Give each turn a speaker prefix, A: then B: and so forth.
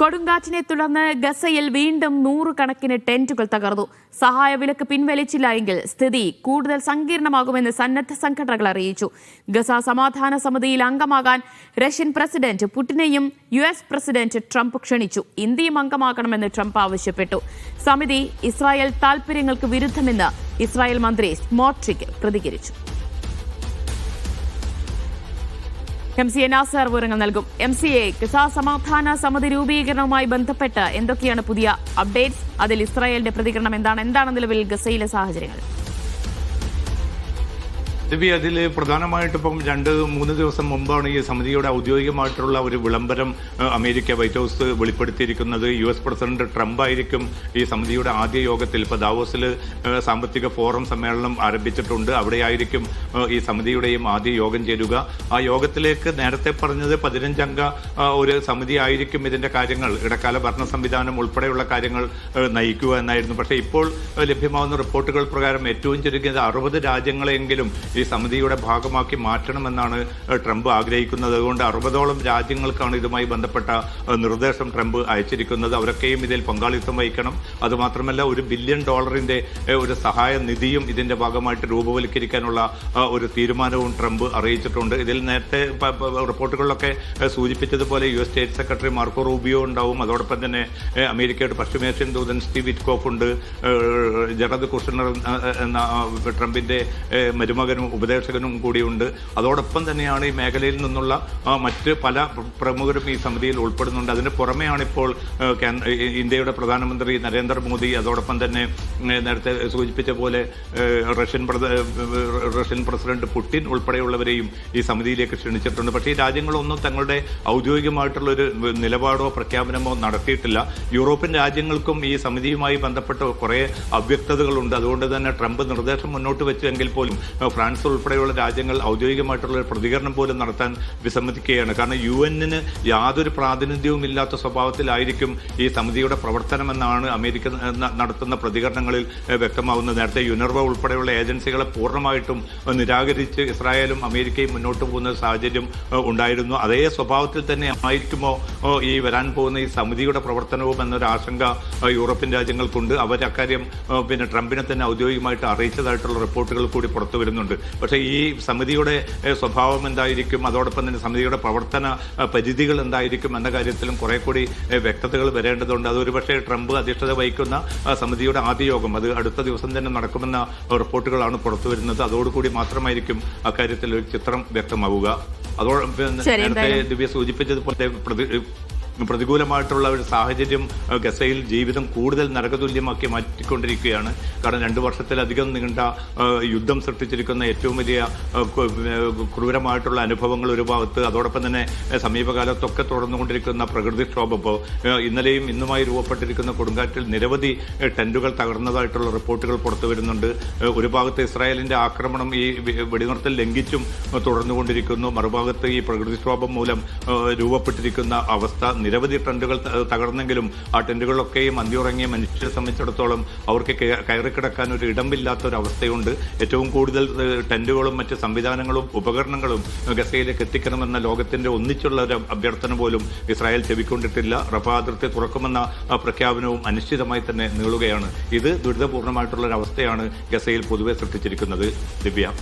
A: കൊടുങ്കാറ്റിനെ തുടർന്ന് ഗസയിൽ വീണ്ടും നൂറുകണക്കിന് ടെന്റുകൾ തകർന്നു. സഹായ വിലക്ക് പിൻവലിച്ചില്ല എങ്കിൽ സ്ഥിതി കൂടുതൽ സങ്കീർണമാകുമെന്ന് സന്നദ്ധ സംഘടനകൾ അറിയിച്ചു. ഗസ സമാധാന സമിതിയിൽ അംഗമാകാൻ റഷ്യൻ പ്രസിഡന്റ് പുടിനെയും യു എസ് പ്രസിഡന്റ് ട്രംപ് ക്ഷണിച്ചു. ഇന്ത്യയും അംഗമാകണമെന്ന് ട്രംപ് ആവശ്യപ്പെട്ടു. സമിതി ഇസ്രായേൽ താൽപര്യങ്ങൾക്ക് വിരുദ്ധമെന്ന് ഇസ്രായേൽ മന്ത്രി സ്മോട്രിക് പ്രതികരിച്ചു. എം സി എ നാസർ വിവരങ്ങൾ നൽകും. എം സി എ കിസാ സമാധാന സമിതി രൂപീകരണവുമായി ബന്ധപ്പെട്ട് എന്തൊക്കെയാണ് പുതിയ അപ്ഡേറ്റ്സ്? അതിൽ ഇസ്രായേലിന്റെ പ്രതികരണം എന്താണ്? എന്താണ് നിലവിൽ ഗസയിലെ സാഹചര്യങ്ങൾ?
B: ദിവ്യ അതിൽ പ്രധാനമായിട്ട് ഇപ്പം രണ്ട് മൂന്ന് ദിവസം മുമ്പാണ് ഈ സമിതിയുടെ ഔദ്യോഗികമായിട്ടുള്ള ഒരു വിളംബരം അമേരിക്ക വൈറ്റ് ഹൗസ് വെളിപ്പെടുത്തിയിരിക്കുന്നത്. യു എസ് പ്രസിഡന്റ് ട്രംപ് ആയിരിക്കും ഈ സമിതിയുടെ ആദ്യ യോഗത്തിൽ. ഇപ്പോൾ ദാവോസിൽ സാമ്പത്തിക ഫോറം സമ്മേളനം ആരംഭിച്ചിട്ടുണ്ട്. അവിടെയായിരിക്കും ഈ സമിതിയുടെയും ആദ്യ യോഗം ചേരുക. ആ യോഗത്തിലേക്ക് നേരത്തെ പറഞ്ഞത് പതിനഞ്ചംഗ ഒരു സമിതി ആയിരിക്കും ഇതിന്റെ കാര്യങ്ങൾ. ഇടക്കാല ഭരണ സംവിധാനം ഉൾപ്പെടെയുള്ള കാര്യങ്ങൾ നയിക്കുക എന്നായിരുന്നു. പക്ഷേ ഇപ്പോൾ ലഭ്യമാകുന്ന റിപ്പോർട്ടുകൾ പ്രകാരം ഏറ്റവും ചുരുങ്ങിയത് അറുപത് രാജ്യങ്ങളെങ്കിലും ഈ സമിതിയുടെ ഭാഗമാക്കി മാറ്റണമെന്നാണ് ട്രംപ് ആഗ്രഹിക്കുന്നത്. അതുകൊണ്ട് അറുപതോളം രാജ്യങ്ങൾക്കാണ് ഇതുമായി ബന്ധപ്പെട്ട നിർദ്ദേശം ട്രംപ് അയച്ചിരിക്കുന്നത്. അവരൊക്കെയും ഇതിൽ പങ്കാളിത്തം വഹിക്കണം. അതുമാത്രമല്ല ഒരു ബില്യൺ ഡോളറിന്റെ ഒരു സഹായ നിധിയും ഇതിന്റെ ഭാഗമായിട്ട് രൂപവൽക്കരിക്കാനുള്ള ഒരു തീരുമാനവും ട്രംപ് അറിയിച്ചിട്ടുണ്ട്. ഇതിൽ നേരത്തെ റിപ്പോർട്ടുകളിലൊക്കെ സൂചിപ്പിച്ചതുപോലെ U S state secretary Marco Rubio ഉണ്ടാവും. അതോടൊപ്പം തന്നെ അമേരിക്കയുടെ പശ്ചിമേഷ്യൻ ദൂതൻ സ്റ്റീവ് വിറ്റ്കോഫ് ഉണ്ട്. ജറദ് കുഷണർ എന്ന ട്രംപിന്റെ മരുമകനും ഉപദേശകനും കൂടിയുണ്ട്. അതോടൊപ്പം തന്നെയാണ് ഈ മേഖലയിൽ നിന്നുള്ള മറ്റ് പല പ്രമുഖരും ഈ സമിതിയിൽ ഉൾപ്പെടുന്നുണ്ട്. അതിന് പുറമെയാണ് ഇപ്പോൾ ഇന്ത്യയുടെ പ്രധാനമന്ത്രി നരേന്ദ്രമോദി അതോടൊപ്പം തന്നെ നേരത്തെ സൂചിപ്പിച്ച പോലെ റഷ്യൻ റഷ്യൻ പ്രസിഡന്റ് പുടിൻ ഉൾപ്പെടെയുള്ളവരെയും ഈ സമിതിയിലേക്ക് ക്ഷണിച്ചിട്ടുണ്ട്. പക്ഷേ ഈ രാജ്യങ്ങളൊന്നും തങ്ങളുടെ ഔദ്യോഗികമായിട്ടുള്ള ഒരു നിലപാടോ പ്രഖ്യാപനമോ നടത്തിയിട്ടില്ല. യൂറോപ്യൻ രാജ്യങ്ങൾക്കും ഈ സമിതിയുമായി ബന്ധപ്പെട്ട കുറേ അവ്യക്തതകളുണ്ട്. അതുകൊണ്ട് തന്നെ ട്രംപ് നിർദ്ദേശം മുന്നോട്ട് വെച്ചെങ്കിൽ പോലും ഏഹ്, ഫ്രാൻസ് ഉൾപ്പെടെയുള്ള രാജ്യങ്ങൾ ഔദ്യോഗികമായിട്ടുള്ള പ്രതികരണം പോലും നടത്താൻ വിസമ്മതിക്കുകയാണ്. കാരണം യു എന്നിന് യാതൊരു പ്രാതിനിധ്യവും ഇല്ലാത്ത സ്വഭാവത്തിലായിരിക്കും ഈ സമിതിയുടെ പ്രവർത്തനമെന്നാണ് അമേരിക്ക നടത്തുന്ന പ്രതികരണങ്ങളിൽ വ്യക്തമാവുന്നത്. നേരത്തെ യുനർവ ഉൾപ്പെടെയുള്ള ഏജൻസികളെ പൂർണമായിട്ടും നിരാകരിച്ച് ഇസ്രായേലും അമേരിക്കയും മുന്നോട്ട് പോകുന്ന സാഹചര്യം ഉണ്ടായിരുന്നു. അതേ സ്വഭാവത്തിൽ തന്നെ ആയിരിക്കുമോ ഈ വരാൻ പോകുന്ന ഈ സമിതിയുടെ പ്രവർത്തനവും എന്നൊരു ആശങ്ക യൂറോപ്യൻ രാജ്യങ്ങൾക്കുണ്ട്. അവർ അക്കാര്യം പിന്നെ ട്രംപിനെ തന്നെ ഔദ്യോഗികമായിട്ട് അറിയിച്ചതായിട്ടുള്ള റിപ്പോർട്ടുകൾ കൂടി പുറത്തു വരുന്നുണ്ട്. പക്ഷേ ഈ സമിതിയുടെ സ്വഭാവം എന്തായിരിക്കും? അതോടൊപ്പം തന്നെ സമിതിയുടെ പ്രവർത്തന പരിധികൾ എന്തായിരിക്കും എന്ന കാര്യത്തിലും കുറെ കൂടി വ്യക്തതകൾ വരേണ്ടതുണ്ട്. അതൊരു പക്ഷേ ട്രംപ് അധ്യക്ഷത വഹിക്കുന്ന സമിതിയുടെ ആദ്യ യോഗം. അത് അടുത്ത ദിവസം തന്നെ നടക്കുമെന്ന റിപ്പോർട്ടുകളാണ് പുറത്തു വരുന്നത്. അതോടുകൂടി മാത്രമായിരിക്കും അക്കാര്യത്തിൽ ഒരു ചിത്രം വ്യക്തമാവുക. അതോടൊപ്പം നേരത്തെ ദിവ്യ സൂചിപ്പിച്ചതുപോലെ പ്രതി പ്രതികൂലമായിട്ടുള്ള ഒരു സാഹചര്യം ഗസയിൽ ജീവിതം കൂടുതൽ നരകതുല്യമാക്കി മാറ്റിക്കൊണ്ടിരിക്കുകയാണ്. കാരണം രണ്ടു വർഷത്തിലധികം നീണ്ട യുദ്ധം സൃഷ്ടിച്ചിരിക്കുന്ന ഏറ്റവും വലിയ ക്രൂരമായിട്ടുള്ള അനുഭവങ്ങൾ ഒരു ഭാഗത്ത് അതോടൊപ്പം തന്നെ സമീപകാലത്തൊക്കെ തുടർന്നുകൊണ്ടിരിക്കുന്ന പ്രകൃതിക്ഷോഭം ഇപ്പോൾ ഇന്നലെയും ഇന്നുമായി രൂപപ്പെട്ടിരിക്കുന്ന കൊടുങ്കാറ്റിൽ നിരവധി ടെന്റുകൾ തകർന്നതായിട്ടുള്ള റിപ്പോർട്ടുകൾ പുറത്തു വരുന്നുണ്ട്. ഒരു ഭാഗത്ത് ഇസ്രായേലിന്റെ ആക്രമണം ഈ വെടിനിർത്തൽ ലംഘിച്ചും തുടർന്നുകൊണ്ടിരിക്കുന്നു. മറുഭാഗത്ത് ഈ പ്രകൃതിക്ഷോഭം മൂലം രൂപപ്പെട്ടിരിക്കുന്ന അവസ്ഥ നിരവധി ടെന്റുകൾ തകർന്നെങ്കിലും ആ ടെന്റുകളൊക്കെയും അന്തിയുറങ്ങിയ മനുഷ്യരെ സംബന്ധിച്ചിടത്തോളം അവർക്ക് കയ- കയറിക്കിടക്കാൻ ഒരു ഇടമില്ലാത്ത ഒരു അവസ്ഥയുണ്ട് ഏറ്റവും കൂടുതൽ ടെന്റുകളും മറ്റ് സംവിധാനങ്ങളും ഉപകരണങ്ങളും ഗസയിലേക്ക് എത്തിക്കണമെന്ന ലോകത്തിന്റെ ഒന്നിച്ചുള്ള ഒരു അഭ്യർത്ഥന പോലും ഇസ്രായേൽ ചെവിക്കൊണ്ടിട്ടില്ല. റഫ അതിർത്തി തുറക്കുമെന്ന പ്രഖ്യാപനവും അനിശ്ചിതമായി തന്നെ നീളുകയാണ്. ഇത് ദുരിതപൂർണമായിട്ടുള്ള ഒരു അവസ്ഥയാണ് ഗസയിൽ പൊതുവെ സൃഷ്ടിച്ചിരിക്കുന്നത്. ദിവ്യ